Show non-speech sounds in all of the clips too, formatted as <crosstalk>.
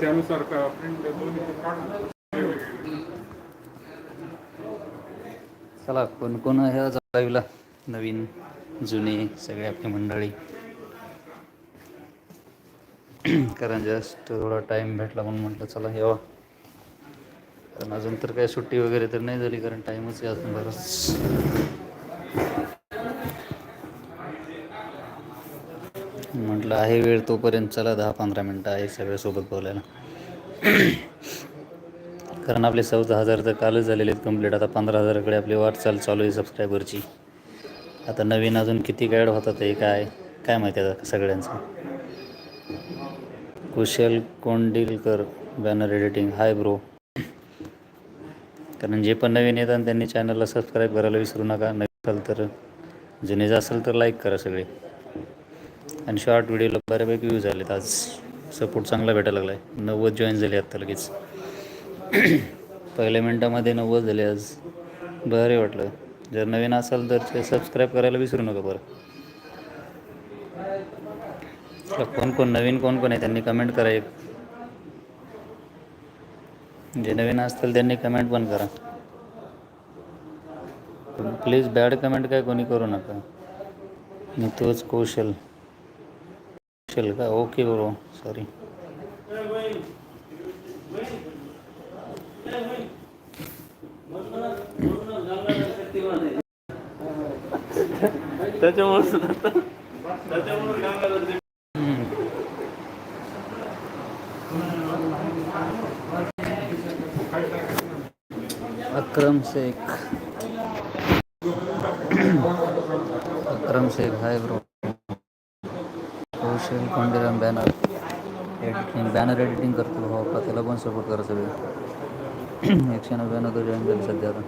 त्यानुसार चला कोण कोण ह्या आज नवीन जुने सगळे आपली मंडळी. कारण जस्ट थोडा टाईम भेटला म्हणून म्हटलं चला यावं. कारण अजून तर काही सुट्टी वगैरे तर नाही झाली कारण टाईमच आहे अजून बरंच. म्हटलं आहे वेळ तोपर्यंत चला दहा पंधरा मिनटं आहे सगळ्यासोबत बोलायला. कारण आपले चौदा हजार तर कालच झालेले आहेत कंप्लीट आता पंधरा हजाराकडे आपली वाटचाल चालू आहे सबस्क्रायबरची आता नवीन अजून किती गाईड होतात हे काय? काय माहिती आता सगळ्यांचं? Kushal Kondilkar banner editing hi bro कारण जे पण नवीन येतात त्यांनी चॅनलला सबस्क्राईब करायला विसरू नका. नवीन असाल तर जुने असेल तर लाईक करा सगळे. आणि शॉर्ट व्हिडिओला बऱ्यापैकी व्ह्यूज आलेत आज सपोर्ट चांगला भेटायला लागला आहे नव्वद जॉईन झाले आत्ता लगेच. <clears throat> पहिल्या मिनटामध्ये नव्वद झाले आज. बरे वाटलं. जर नवीन असाल तर ते सबस्क्राईब करायला विसरू नका बरं. कोण कोण नवीन कोण कोण आहे त्यांनी कमेंट करा एक. जे नवीन असतील त्यांनी कमेंट पण करा. प्लीज बॅड कमेंट काय कोणी करू नका. मी तोच कौशल. कौशल का okay bro sorry Akram Shaikh Akram Shaikh hi bro content आणि बॅनर एडिटिंग बॅनर एडिटिंग करतो. हो का त्याला पण सपोर्ट करा सगळे? <clears throat> एकशे नव्याण्णव तर जॉईन झाली सध्या आता.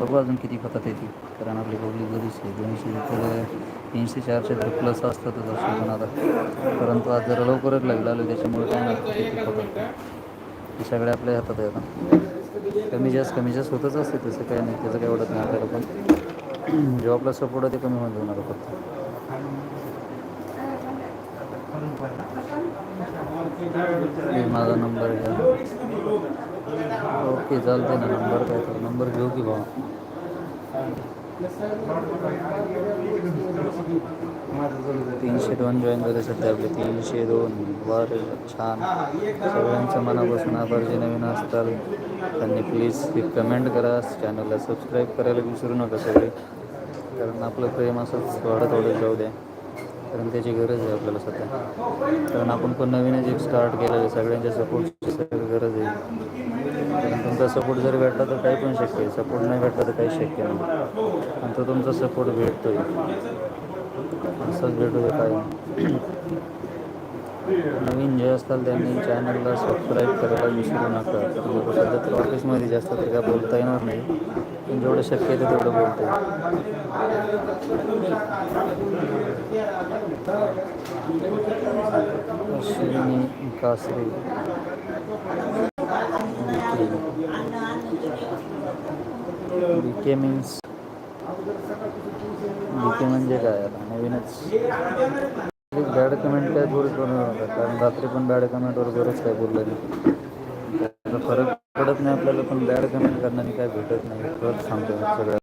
बघू अजून किती पतात येते कारण आपली पब्लिक बरीच आहे. दोनशे तर तीनशे चारशे तर प्लस असतातच असं पण आता. परंतु आज जरा लवकरच लागलं आलो त्याच्यामुळे काय नाही किती पतात हे सगळे आपल्या हातात आहे आता. कमी जास्त कमी जास्त होतच असते तसं काय नाही. त्याचं काय वाटत नाही आपल्याला पण. <clears throat> जेव्हा आपला सपोर्ट आहे ते कमी होऊन जाणार फक्त. माझा नंबर घ्या. ओके चालते ना नंबर काय तर नंबर घेऊ की भाऊ तीनशे दोन जॉईन झाले सध्या आपले तीनशे दोन. वर छान. सगळ्यांचं मनापासून आभार जे नवीन असतात त्यांनी प्लीज कमेंट करा. चॅनलला सबस्क्राईब करायला विसरू नका सगळे. कारण आपलं प्रेम असंच वाढत वाढत जाऊ द्या. कारण त्याची गरज आहे आपल्याला सध्या. कारण आपण पण नवीनच एक स्टार्ट केलं आहे. सगळ्यांच्या सपोर्टची सगळी गरज आहे. कारण तुमचा सपोर्ट जर भेटला तर काही पण शक्य आहे. सपोर्ट नाही भेटला तर काही शक्य नाही. आणि तो तुमचा सपोर्ट भेटतोय. असंच भेटू दे काय नवीन जे असतात त्यांनी चॅनलला सबस्क्राईब करायला विसरू नका. तर सध्या ऑफिसमध्ये जास्त तर काय बोलता येणार नाही. जेवढं शक्य आहे तेवढं बोलतो अश्विनी कासरे. बी के मीन्स बी के म्हणजे काय? आता नवीनच. बॅड कमेंट काय बोल करू नका कारण रात्री पण बॅड कमेंटवर बरंच काय बोललं नाही. त्याचा फरक पडत नाही आपल्याला पण बॅड कमेंट करण्याने काय भेटत नाही. परत सांगतो सगळं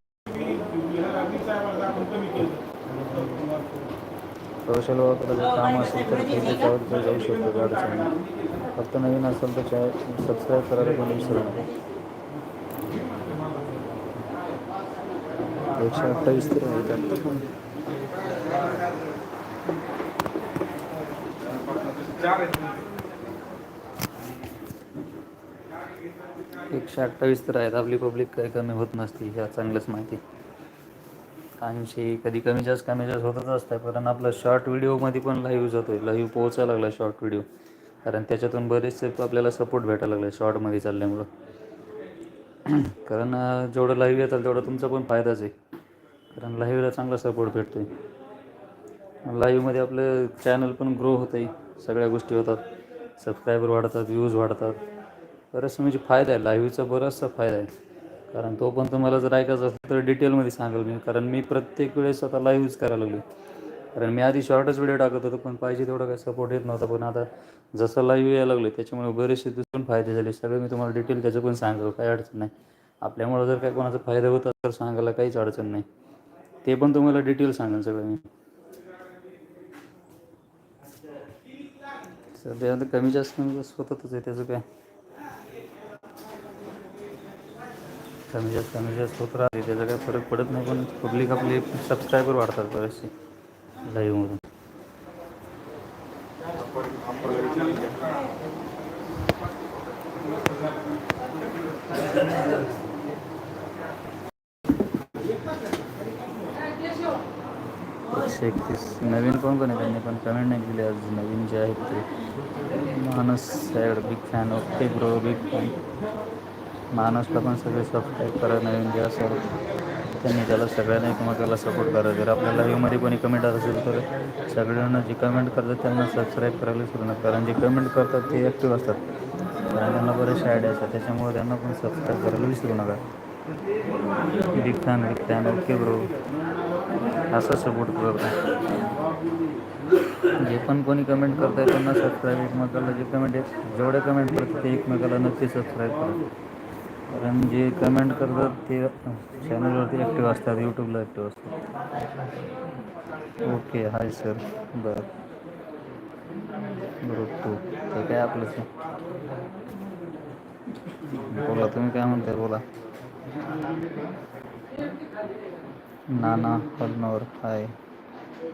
सोशल वर्कला जर काम असेल तर ते त्याच्यावर तर जाऊ शकतो बॅड फक्त नवीन असेल तर चॅ सबस्क्राईब करायला पण विसरू नका. एकशे अठ्ठावीस तर आहे त्यात. चार आहेत एकशे अठ्ठावीस तर आहेत. आपली पब्लिक काही कमी होत नसते ह्या चांगलंच माहिती. ऐंशी कधी कमी जास्त कमी जास्त होतच असतं. कारण आपला शॉर्ट व्हिडिओमध्ये पण लाईव्ह जातो लाईव्ह पोहोचायला लागला शॉर्ट व्हिडिओ कारण त्याच्यातून बरेचसे आपल्याला सपोर्ट भेटायला लागला शॉर्टमध्ये चालल्यामुळं. <clears throat> कारण जेवढं लाईव्ह येतात तेवढा तुमचा पण फायदाच आहे. कारण लाईव्हला चांगला सपोर्ट भेटतो आहे लाईव्हमध्ये आपलं चॅनल पण ग्रो होतं आहे सगळ्या गोष्टी होतात. सबस्क्रायबर वाढतात व्ह्यूज वाढतात. बरंचसं म्हणजे फायदा आहे. लाईव्हचा बराचसा फायदा आहे. कारण तो पण तुम्हाला जर ऐकायचा असेल तर डिटेलमध्ये सांगेल मी. कारण मी प्रत्येक वेळेस आता लाईव्हच करायला लागलो कारण मी आधी शॉर्टच व्हिडिओ टाकत होतो पण पाहिजे तेवढा काही सपोर्ट येत नव्हता. पण आता जसं लाईव्ह यायला लागले त्याच्यामुळे बरेचसे दुसरे फायदे झाले. सगळे मी तुम्हाला डिटेल त्याचं पण सांगतो. काही अडचण नाही. आपल्यामुळं जर काय कोणाचा फायदा होत असेल तर सांगायला काहीच अडचण नाही. ते पण तुम्हाला डिटेल सांगेन सगळं मी. सध्या कमी जास्त म्हणजे कमी जास्त होतच आहे त्याचं काय? कमी जास्त कमी जास्त होत राहते त्याचा काही फरक पडत नाही पण पब्लिक आपले सबस्क्रायबर वाढतात बरेचसे लाईव्हमधून एकशे एकतीस. नवीन कोण कोण आहे त्यांनी? पण कमेंट नाही केली आज. नवीन जे आहेत ते. Manas sad big fan okay bro big fan माणूसला पण सगळे सबस्क्राईब करा नवीन जे असेल त्यांनी त्याला सगळ्यांना एकमेकाला सपोर्ट करा. जर आपल्या लाईव्हमध्ये कोणी कमेंट असेल तर सगळ्यांना जे कमेंट करतात त्यांना सबस्क्राईब करायला विसरू नका. कारण जे कमेंट करतात ते ॲक्टिव्ह असतात. कारण त्यांना बरेचसे आयडिया असतात. त्याच्यामुळे त्यांना पण सबस्क्राईब करायला विसरू नका. विकतान विकतान ओके ब्रो असा सपोर्ट करतो जे पण कोणी कमेंट करताय त्यांना सबस्क्राईब एकमेकाला जे कमेंट आहेत जेवढे कमेंट करतात ते एकमेकाला नक्की सबस्क्राईब करा. कारण जे कमेंट करतात ते चॅनलवरती ॲक्टिव्ह असतात यूट्यूबला ॲक्टिव्ह असतात. ओके हाय सर बरं. ग्रुप टू ते काय आपलं सर बोला तुम्ही काय म्हणताय? बोला. नाना हलनोर हाय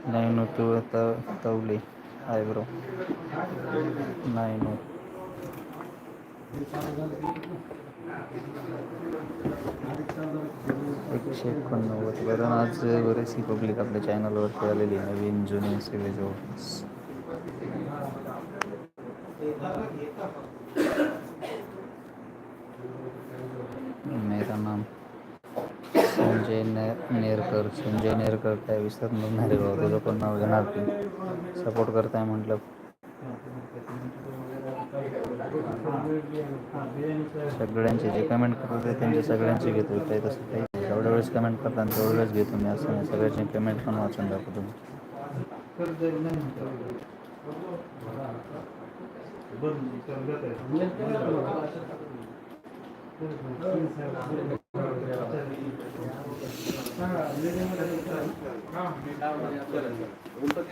नाईनो तू त तवले. हाय ब्रो नाईनो एकशे एकोणनव्वद कारण आज बरेचशी पब्लिक आपल्या चॅनलवरती आलेली आहे. नवीन जुने सगळे ऑफिस मेरा नाम संजय नेरकर. संजय नेरकर काय विसर नाही बाबा. तुझं पण नाव घेणार तू. सपोर्ट करताय म्हटलं. सगळ्यांचे जे कमेंट करतात ते त्यांचे सगळ्यांचे घेतो काही तसं काही जेवढ्या वेळेस कमेंट करतात तेवढ्या वेळेस घेतो मी असं नाही सगळ्यांचे कमेंट पण वाचून दाखवतो.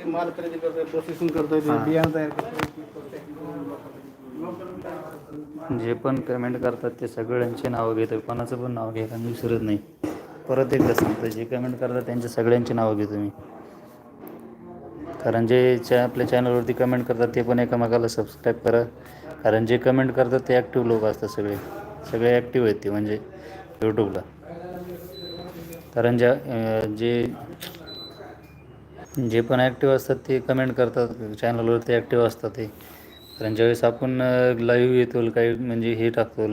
माल खरेदी करताय प्रोसेसिंग करताय बियाणं तयार करताय. जे पण कमेंट करतात ते सगळ्यांचे नावं घेतो कोणाचं पण नाव घ्यायला मी विसरत नाही. परत एकदा सांगतो जे कमेंट करतात त्यांच्या सगळ्यांची नावं घेतो मी. कारण जे च्या आपल्या चॅनलवरती कमेंट करतात ते पण एकामेकाला सबस्क्राईब करा. कारण जे कमेंट करतात ते ॲक्टिव्ह लोक असतात सगळे. सगळे ॲक्टिव्ह आहेत ते म्हणजे यूट्यूबला कारण ज्या जे जे पण ॲक्टिव्ह असतात ते कमेंट करतात. चॅनलवरती ॲक्टिव्ह असतात ते. कारण ज्यावेळेस आपण लाईव्ह येतो काही म्हणजे हे टाकतो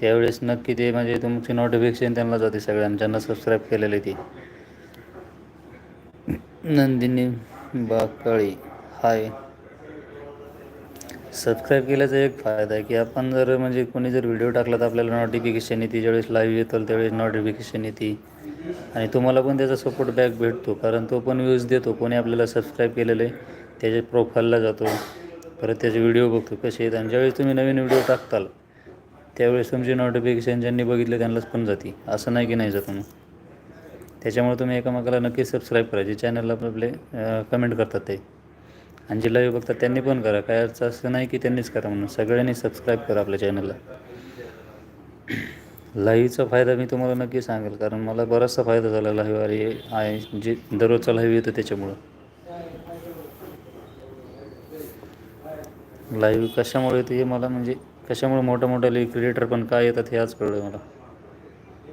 त्यावेळेस नक्की ते म्हणजे तुमची नोटिफिकेशन त्यांना जाते सगळ्यांना ज्यांना सबस्क्राईब केलेले ते. नंदिनी बाकाळी हाय. सबस्क्राईब केल्याचा एक फायदा आहे की आपण जर म्हणजे कोणी जर व्हिडिओ टाकला तर आपल्याला नोटिफिकेशन येते ज्यावेळेस लाईव्ह येतो त्यावेळेस नोटिफिकेशन येते. आणि तुम्हाला पण त्याचा सपोर्ट बॅक भेटतो कारण तो पण व्ह्यूज देतो कोणी आपल्याला सबस्क्राईब केलेलं आहे त्याच्या प्रोफाईलला जातो. परत त्याचे व्हिडिओ बघतो. कसे आहेत? आणि ज्यावेळेस तुम्ही नवीन व्हिडिओ टाकताल त्यावेळेस तुमची नोटिफिकेशन ज्यांनी बघितले त्यांनाच पण जाते. असं नाही की नाही जात मग त्याच्यामुळे तुम्ही एकामेकाला नक्की सबस्क्राईब करा. जे चॅनलला आपले कमेंट करतात ते. आणि जे लाईव्ह बघतात त्यांनी पण करा. काय अर्थ असं नाही की त्यांनीच करा म्हणून. सगळ्यांनी सबस्क्राईब करा आपल्या चॅनलला लाईव्हचा फायदा मी तुम्हाला नक्की सांगेल. कारण मला बराचसा फायदा झाला. लाईव्ह अरे आहे. जे दररोजचा लाईव्ह येतो त्याच्यामुळं. लाईव्ह कशामुळे येते हे मला म्हणजे कशामुळे मोठ्या मोठ्या क्रिएटर पण काय येतात हे आज कळलं मला.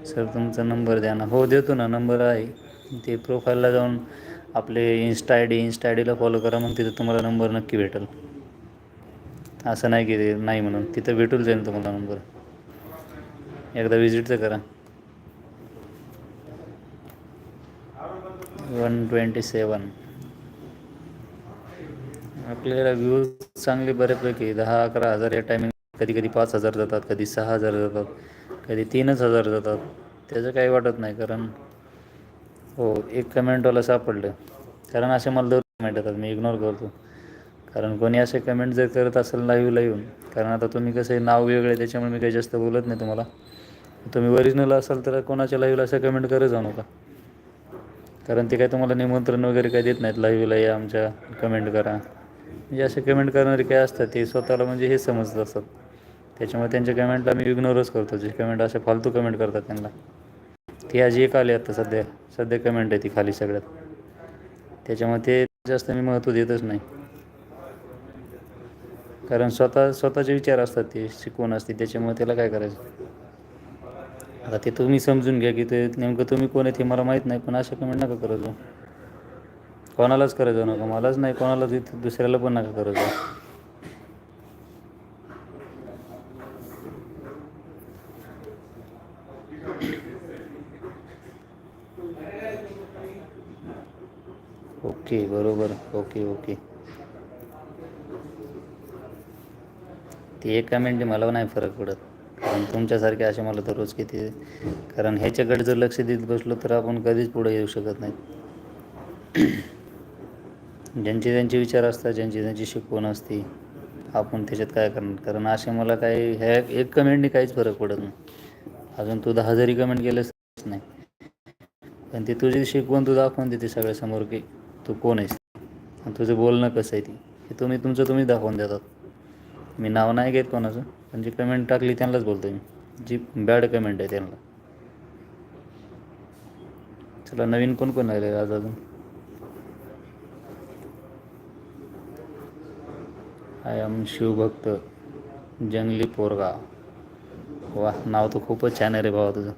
सर तुमचा नंबर द्या ना. हो देतो ना. नंबर आहे. ते प्रोफाईलला जाऊन आपले insta I D insta I Dila follow करा. मग तिथं तुम्हाला नंबर नक्की भेटेल. असं नाही की ते नाही म्हणून. तिथं भेटून जाईल तुम्हाला नंबर एकदा विजिट तर करा. वन ट्वेंटी सेवन आपल्याला व्ह्यूज चांगले बऱ्यापैकी दहा अकरा हजार या टायमिंग कधी कधी पाच हजार जातात कधी सहा हजार जातात कधी तीनच हजार जातात. त्याचं काही वाटत नाही कारण हो एक कमेंटवाला सापडलं. कारण असे मला दर कमेंट येतात मी इग्नोर करतो. कारण कोणी असे कमेंट जर करत असेल लाईव्हला येऊन कारण आता तुम्ही कसं आहे नाव वेगळे त्याच्यामुळे मी काही जास्त बोलत नाही तुम्हाला. तुम्ही ओरिजिनल असाल तर कोणाच्या लाईव्हला असं कमेंट करत जाऊ नका. कारण ते काय तुम्हाला निमंत्रण वगैरे काही देत नाहीत लाईव्हला या आमच्या कमेंट करा. म्हणजे असे कमेंट करणारे काय असतात ते स्वतःला म्हणजे हे समजत असतात. त्याच्यामुळे त्यांच्या कमेंटला मी इग्नोरच करतो. जे कमेंट असे फालतू कमेंट करतात त्यांना. ती आज एक आली आता सध्या. सध्या कमेंट आहे ती खाली सगळ्यात. त्याच्यामुळे ते जास्त मी महत्त्व देतच नाही. कारण स्वतः स्वतःचे विचार असतात ते शिकवण असते त्याच्यामुळे त्याला काय करायचं? आता ते तुम्ही समजून घ्या की ते नेमकं तुम्ही कोण आहे ते मला माहीत नाही पण अशा कमेंट नका करत कोणालाच करायचं जाऊ नका. मलाच नाही कोणाला इथं दुसऱ्याला पण नका करायचं. ओके बरोबर. Okay okay. ती एक कमेंट मला नाही फरक पडत. कारण तुमच्यासारखे असे मला तर रोज किती कारण ह्याच्याकडे जर लक्ष देत बसलो तर आपण कधीच पुढे येऊ शकत नाही. ज्यांचे त्यांचे विचार असतात ज्यांची त्यांची शिकवण असते आपण त्याच्यात काय करणार? कारण असे मला काही ह्या एक कमेंटने काहीच फरक पडत नाही. अजून तू दहा जरी कमेंट केलंच नाही. पण ती तुझी शिकवण तू दाखवून देते सगळ्यासमोर की तू कोण आहेस. आणि तुझं बोलणं कसं आहे ती. हे तुम्ही तुमचं तुम्ही दाखवून देतात. मी नाव नाही घेत कोणाचं पण जी कमेंट टाकली त्यांनाच बोलतो मी. जी बॅड कमेंट आहे त्यांना. चला नवीन कोण कोण आले आज अजून? आय एम शिवभक्त जंगली पोरगा. वा नाव तर खूपच छान आहे रे भावा तुझं.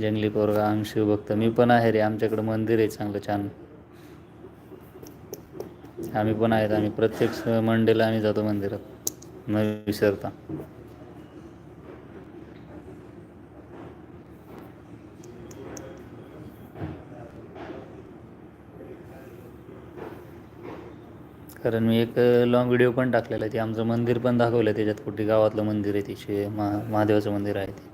जंगली पोरगा आम शिवभक्त. मी पण आहे रे आमच्याकडं मंदिर आहे चांगलं छान. आम्ही पण आहेत आम्ही प्रत्येक मंडेला आम्ही जातो मंदिरात. न विसरता. कारण मी एक लॉंग व्हिडिओ पण टाकलेला आहे. ते आमचं मंदिर पण दाखवलं आहे त्याच्यात. कुठे गावातलं मंदिर आहे तिचे महा महादेवाचं मंदिर आहे ते.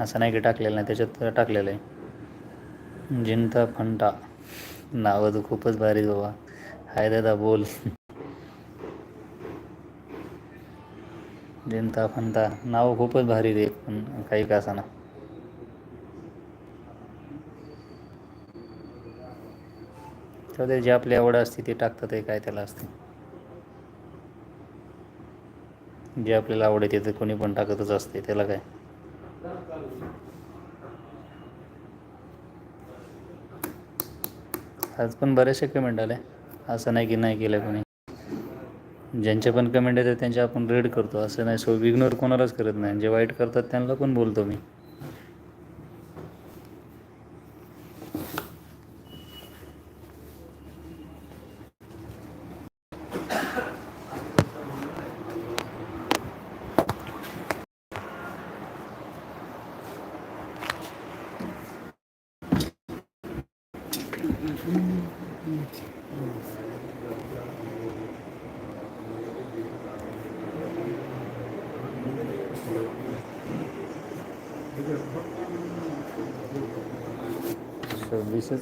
असं नाही की टाकलेलं नाही. त्याच्यात टाकलेलं आहे. जिंता फंटा. नावं तर खूपच भारी बाबा. हाय दादा बोल. जिंता फंटा. नाव खूपच भारी रे पण काही का ना. तर जे आपली आवड असते ते टाकतात ते काय त्याला असते. जे आपल्याला आवड येते ते कोणी पण टाकतच असते त्याला काय. आज पण बरेचसे कमेंट आले. असं नाही की नाही केलं कोणी. ज्यांचे पण कमेंट येतात त्यांचे आपण रीड करतो. असं नाही सो इग्नोर कोणालाच करत नाही. जे वाईट करतात त्यांना पण बोलतो मी.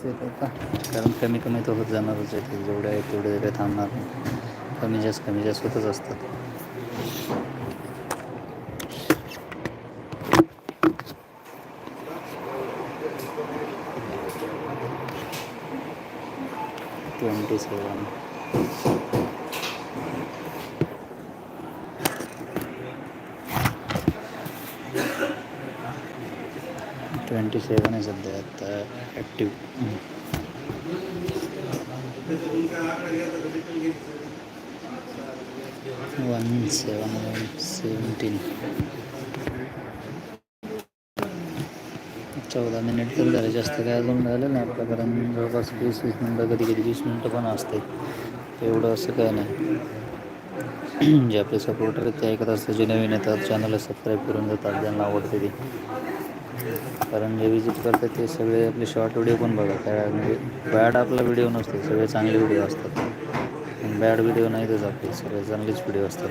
सव्वीसच येत कारण कमी कमी तर होत जाणारच आहे. ते जेवढे आहे तेवढे काही थांबणार नाही. कमी जास्त कमी जास्त होतच असतात. ट्वेंटी सेवन. ट्वेंटी सेवन आहे सध्या आता ॲक्टिव्ह वन सेवन सेवन्टीन चौदा मिनिट तर झाले जास्त काय अजून झालं नाही आपलं कारण जवळपास वीस वीस मिनटं कधी कधी वीस मिनटं पण असते. एवढं असं काय नाही. <clears throat> जे आपले सपोर्टर आहेत ते ऐकत असतात जे नवीन येतात चॅनलला सबस्क्राईब करून जातात ज्यांना आवडते ते. कारण जे विजिट करतात ते सगळे आपले शॉर्ट व्हिडिओ पण बघा काय म्हणजे बॅड आपला व्हिडिओ नसतो सगळे चांगले व्हिडिओ असतात. बॅड व्हिडिओ नाहीतच आपले सगळे चांगलेच व्हिडिओ असतात.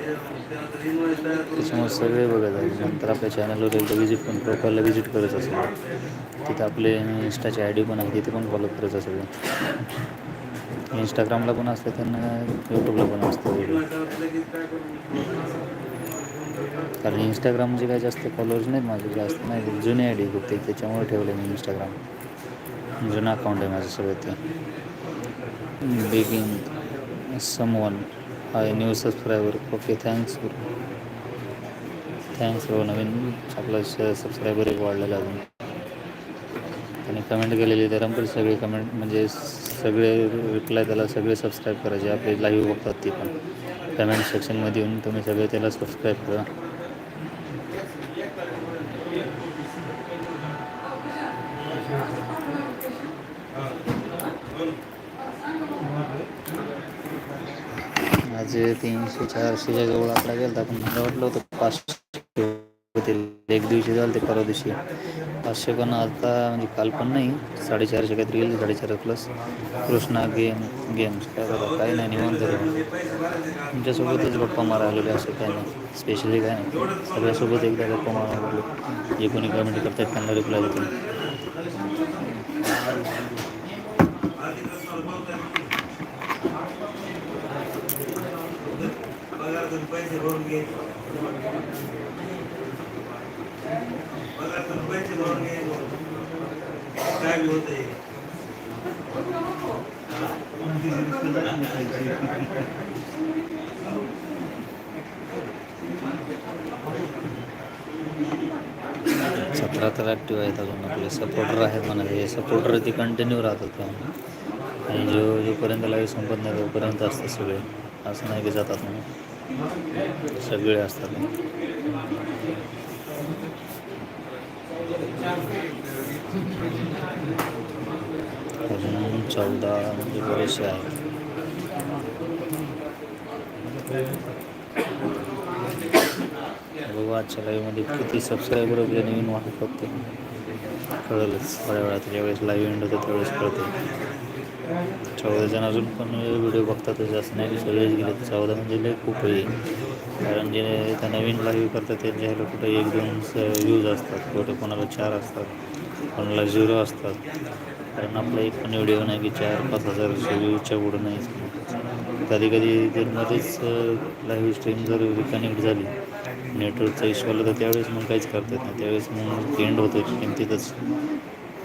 त्याच्यामुळे सगळे बघत आहे नंतर आपल्या चॅनलवर एकदा विजिट पण प्रोफाईलला विजिट करत असेल. तिथं आपले इंस्टाचे आय डी पण आहे तिथे पण फॉलो करत असेल. इंस्टाग्रामला पण असतं त्यांना यूट्यूबला पण असतं व्हिडिओ कारण इंस्टाग्रामचे काय जास्त फॉलोअर्स नाहीत माझे जास्त नाही जुने आय डी होते त्याच्यामुळे ठेवले मी इंस्टाग्राम जुनं अकाउंट आहे माझं सगळं ते. Begging someone hi new subscriber okay thanks thanks हो नवीन आपला सबस्क्रायबर एक वाढलेला अजून. आणि कमेंट केलेली तर पण सगळे कमेंट म्हणजे सगळे रिप्लाय त्याला सगळे सबस्क्राईब करायचे. आपले लाईव्ह बघतात ती पण. कमेंट सेक्शनमध्ये येऊन तुम्ही सगळे त्याला सबस्क्राईब करा. आज तीनशे चारशेच्या जवळ आपला गेला पण मला वाटलं होतं पाचशे होतील. एक दिवशी झालं ते परवा दिवशी. पाचशे पण आता म्हणजे काल पण नाही. साडेचारशे काहीतरी गेले साडेचार प्लस. कृष्णा गेम गेम्स काय बघा काही नाही निवांत तुमच्यासोबतच गप्पा मारायला असं काय नाही. स्पेशली काय नाही. सगळ्यासोबत एकदा गप्पा मारायला जे कोणी कमेंट करतात त्यांना रिप्लाय देतो. पैसे पैसे भरून काय सतरा तर ॲक्टिव्ह आहेत अजून आपले सपोर्टर आहेत म्हणा हे सपोर्टर ते कंटिन्यू राहतात आणि जो जोपर्यंत लाईव्ह संपत नाही तोपर्यंत असतात सगळे. असं नाही की जातात म्हणून. सगळे असतात अजून चौदा म्हणजे बरेचसे आहेत. बघू आजच्या लाईव्हमध्ये किती सबस्क्रायबर वगैरे नवीन वाटत फक्त कळलंच. थोड्या वेळात ज्यावेळेस लाईव्ह एंड होतं त्यावेळेस कळते चौदा जण अजून पण व्हिडिओ बघतातच असं नाही. की सगळेच गेले चौदा म्हणजे लय खूप आहे कारण जे त्या नवीन लाईव्ह करतात त्यांच्या ह्याला कुठं एक दोन व्ह्यूज असतात. कुठं कोणाला चार असतात कोणाला झिरो असतात. कारण आपला एक पण व्हिडिओ नाही की चार पाच हजार व्ह्यूच्या पुढं नाही. कधी कधी जर मध्येच लाईव्ह स्ट्रीम जर रिकनेक्ट झाली नेटवर्कचा इश्यू आला तर त्यावेळेस मग काहीच करता येत नाही. त्यावेळेस मग एंड होतो किमतीतच तिथंच.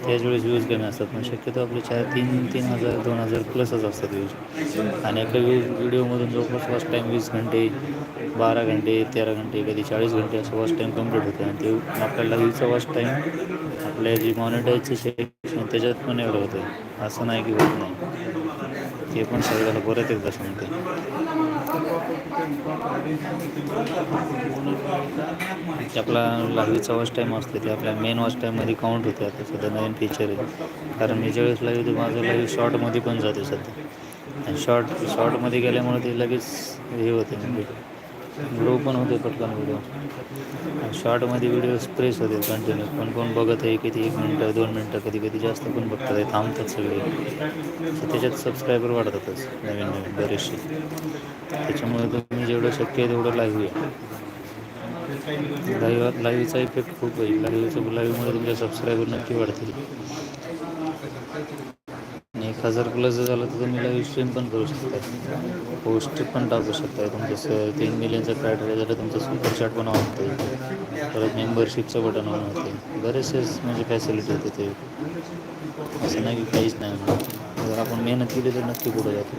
त्याचवेळेस व्ह्यूज कमी असतात. पण शक्यतो आपले चार तीन तीन हजार दोन हजार प्लसच असतात व्ह्यूज आणि एका व्ह्यूज व्हिडिओमधून जवळपास फर्स्ट टाईम वीस घंटे बारा घंटे तेरा घंटे कधी चाळीस घंटे असं वॉच टाईम कंप्लीट होतं. आणि ते आपल्याला व्ह्यूचा वॉच टाईम आपल्या जी मॉनिटाईजचे सेक्शन त्याच्यात पण एवढं होतं. असं नाही की होत नाही. ते पण सगळ्याला परत एकदा सांगते. ते आपला लाईव्हचा वॉच टाईम असतो ते आपल्या मेन वॉच टाईममध्ये काउंट होते आता सध्या नवीन फीचर आहे. कारण मी ज्यावेळेस लाईव्ह ते माझं लाईव्ह शॉर्टमध्ये पण जाते सध्या. आणि शॉर्ट शॉर्टमध्ये गेल्यामुळे ते लगेच हे होते. म्हणजे ग्रो पण होते पटकन व्हिडिओ शॉर्टमध्ये व्हिडिओ स्प्रेस होते कंटिन्यू पण कोण बघत आहे किती एक मिनटं दोन मिनटं कधी कधी जास्त पण बघतात आहे थांबतात सगळे. तर त्याच्यात सबस्क्रायबर वाढतातच नवीन नवीन बरेचसे. त्याच्यामुळे तुम्ही जेवढं शक्य आहे तेवढं लाईव्ह या लाईव्ह लाईव्हचा इफेक्ट खूप आहे. लाईव्हचं लाईव्हमुळे तुमच्या सबस्क्रायबर नक्की वाढतील. हजार प्लसचं झालं तर तुम्ही लाईव्ह स्ट्रीम पण करू शकता. पोस्ट पण टाकू शकता. तुमचं स तीन मिलियनचं क्रायटेरिया झालं तुमचं सुपर चॅट पण ऑन होते परत मेंबरशिपचं बटन ऑन होते बरेचसेच म्हणजे फॅसिलिटी होते ते. असं नाही की काहीच नाही म्हणून जर आपण मेहनत केली तर नक्की पुढे जातो.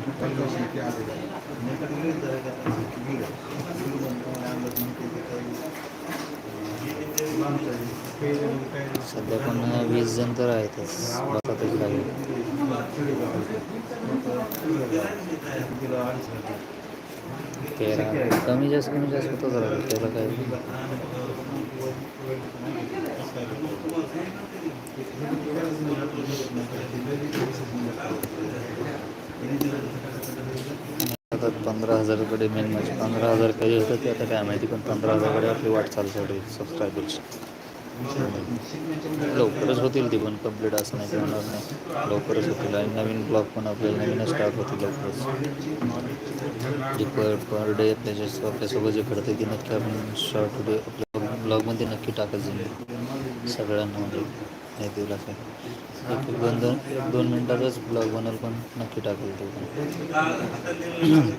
सध्या पण वीस जण तर आहेतच. बघतातच लागेल तेरा कमी जास्त कमी जास्त होतं जरा त्याला काय? आता पंधरा हजाराकडे मेन म्हणजे पंधरा हजार काही होतं ते आता काय माहिती पण पंधरा हजाराकडे आपली वाट चालू सबस्क्रायबर्स लवकरच होतील ती पण कंप्लीट असं नाही होणार नाही. लवकरच होतील आणि नवीन ब्लॉग पण आपल्याला नवीनच स्टार्ट होतील लवकरच. जे पर पर डे त्याच्या आपल्यासोबत जे घडतं ते नक्की आपण शॉर्ट डे आपल्या ब्लॉगमध्ये नक्की टाकत जाईल सगळ्यांना म्हणजे नाही दिलं असेल एक एक दोन दोन एक दोन मिनटाचाच ब्लॉग बनल पण नक्की टाकेल ते पण.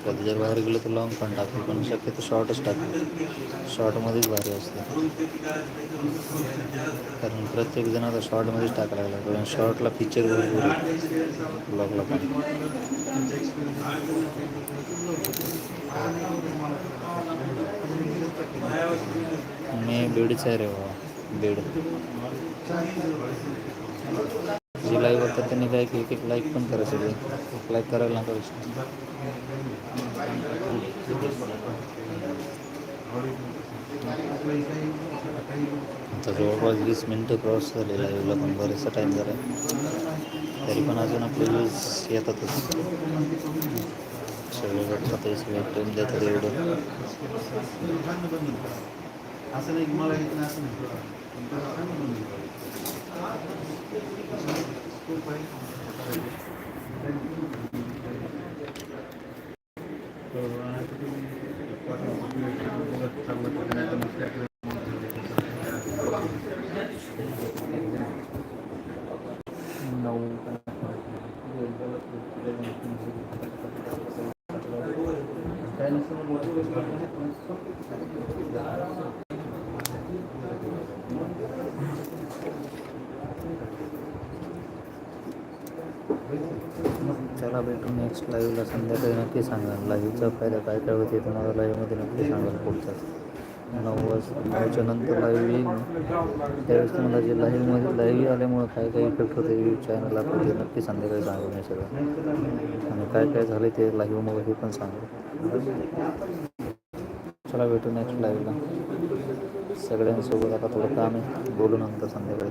कधी जर बाहेर गेलो तर लॉंग पण टाकेल पण शक्यतो शॉर्टच टाकेल. शॉर्टमध्येच भारी असते. कारण प्रत्येक जण आता शॉर्टमध्येच टाकायला लागला. कारण शॉर्टला फीचर भरपूर ब्लॉगला पण. मी बीडचा आहे रे बाबा. बीड. लाईव्ह होतात त्यांनी काय की एक एक लाईक पण करायचं एक लाईक करायला नका विषय आता जवळपास वीस मिनटं क्रॉस झाले लाईव्हला पण बरेचसा टाईम झाला. तरी पण अजून आपले व्ह्यूज येतातच. सगळे बघतात सगळे टाईम देतात एवढं. असं नाही मला असं नाही. असं नाही चला भेटू नेक्स्ट लाईव्हला संध्याकाळी नक्की सांगा. लाईव्हचा फायदा काय काय होते तुम्हाला लाईव्हमध्ये नक्की सांगाल पुढचा. नऊ वाजता नऊच्या नंतर लाईव्ह येईल. त्यावेळेस तुम्हाला जे लाईव्हमध्ये लाईव्ह आल्यामुळं काय काय इफेक्ट होते यूट्यूब चॅनल आपण ते नक्की संध्याकाळी सांगू मी सगळं. आणि काय काय झालं ते लाईव्हमुळे हे पण सांगू. चला भेटू नेक्स्ट लाईव्हला सगळ्यांसोबत आता थोडं काम आहे. बोलू नंतर संध्याकाळी.